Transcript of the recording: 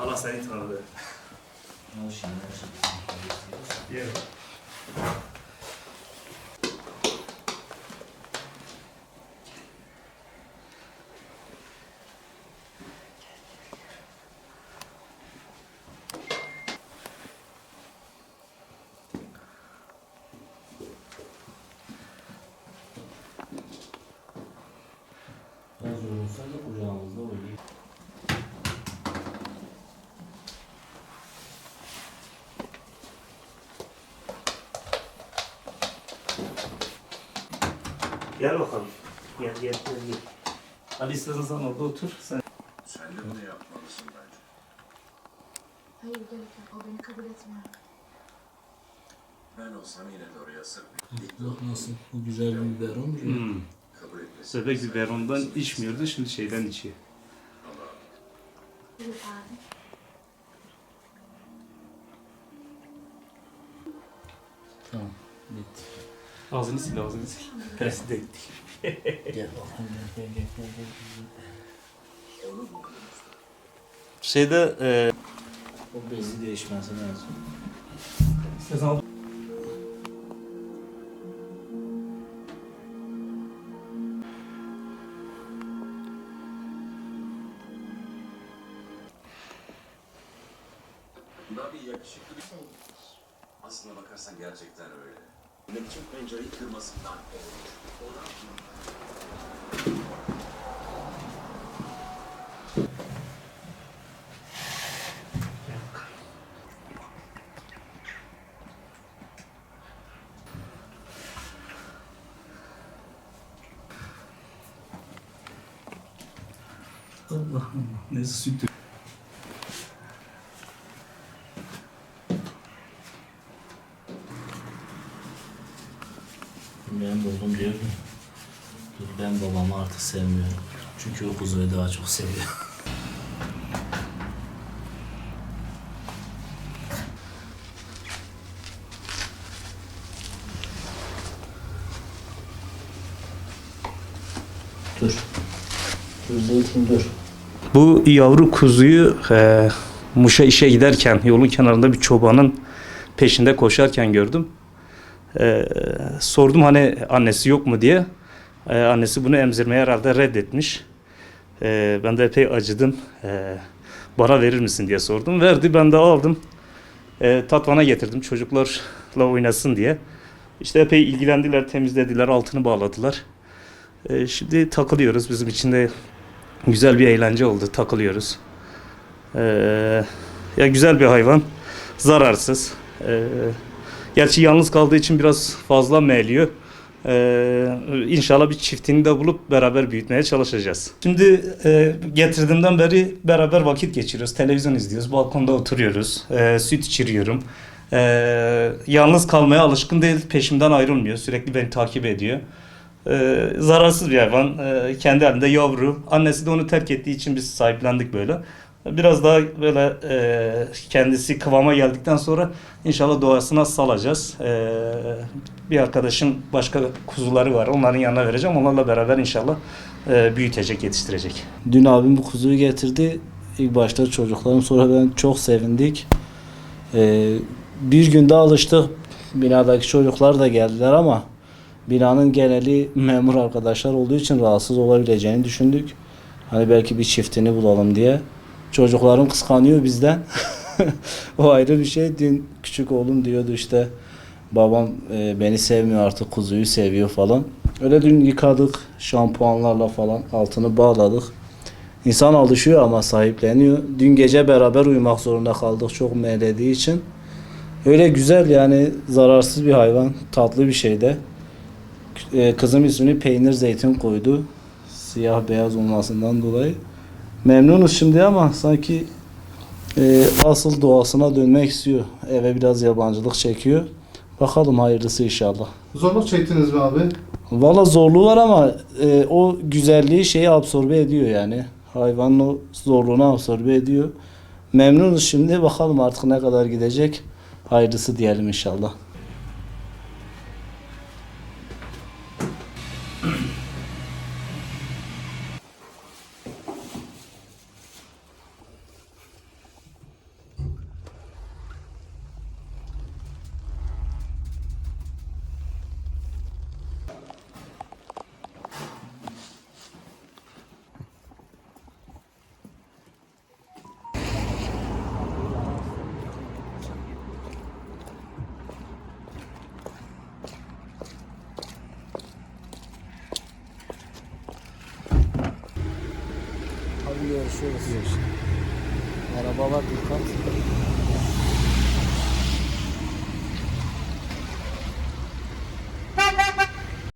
Allah seni tanıdı. O Gel bakalım. Gel gel gel. gel. Ali istersen sen orada otur. Sen Sen de bunu yapmalısın bence. Hayır gerek yok. O beni kabul etmiyor. Ben olsam yine de oraya sırf Bak nasıl? Bu güzel bir biberon mu? hmm. kabul etmesin. Bebek biberondan içmiyordu şimdi şeyden içiyor. Buyur abi. Tamam. Bitti. Ağzını sil ağzını sil. Pes de etti. Gel bakalım gel gel gel gel. gel. Şeyde e, O bezi değişmesi lazım. istersen al. Daha bir yakışıklı bir şey. Aslına bakarsan gerçekten öyle. Ne biçim pencereyi kırmasından. Oradan Allah Allah. Ne süt. Benim oğlum diyor ki ben babamı artık sevmiyorum. Çünkü o kuzuyu daha çok seviyor. dur. Dur zeytin dur. Bu yavru kuzuyu e, Muş'a işe giderken yolun kenarında bir çobanın peşinde koşarken gördüm. E, sordum hani annesi yok mu diye. E, annesi bunu emzirmeye herhalde reddetmiş. E, ben de epey acıdım. E, bana verir misin diye sordum. Verdi ben de aldım. E, Tatvan'a getirdim çocuklarla oynasın diye. İşte epey ilgilendiler, temizlediler, altını bağladılar. E, şimdi takılıyoruz. Bizim için de Güzel bir eğlence oldu. Takılıyoruz. Ee, ya güzel bir hayvan. Zararsız. Ee, gerçi yalnız kaldığı için biraz fazla meyliyor. Ee, inşallah bir çiftini de bulup beraber büyütmeye çalışacağız. Şimdi e, getirdiğimden beri beraber vakit geçiriyoruz. Televizyon izliyoruz. Balkonda oturuyoruz. Ee, süt içiriyorum. Ee, yalnız kalmaya alışkın değil. Peşimden ayrılmıyor. Sürekli beni takip ediyor. Ee, zararsız bir hayvan. Ee, kendi halinde yavru. Annesi de onu terk ettiği için biz sahiplendik böyle. Biraz daha böyle e, kendisi kıvama geldikten sonra inşallah doğasına salacağız. Ee, bir arkadaşın başka kuzuları var. Onların yanına vereceğim. Onlarla beraber inşallah e, büyütecek, yetiştirecek. Dün abim bu kuzuyu getirdi. İlk başta çocuklarım sonra ben çok sevindik. Ee, bir günde alıştık. Binadaki çocuklar da geldiler ama binanın geneli memur arkadaşlar olduğu için rahatsız olabileceğini düşündük. Hani belki bir çiftini bulalım diye. Çocuklarım kıskanıyor bizden. o ayrı bir şey. Dün küçük oğlum diyordu işte babam e, beni sevmiyor artık kuzuyu seviyor falan. Öyle dün yıkadık şampuanlarla falan altını bağladık. İnsan alışıyor ama sahipleniyor. Dün gece beraber uyumak zorunda kaldık çok meylediği için. Öyle güzel yani zararsız bir hayvan, tatlı bir şey de. Ee, Kızım ismini peynir zeytin koydu. Siyah beyaz olmasından dolayı. Memnunuz şimdi ama sanki e, asıl doğasına dönmek istiyor. Eve biraz yabancılık çekiyor. Bakalım hayırlısı inşallah. Zorluk çektiniz mi abi? Valla zorluğu var ama e, o güzelliği şeyi absorbe ediyor yani. Hayvanın o zorluğunu absorbe ediyor. Memnunuz şimdi bakalım artık ne kadar gidecek. Hayırlısı diyelim inşallah. Görüşürüz. Araba var dikkat.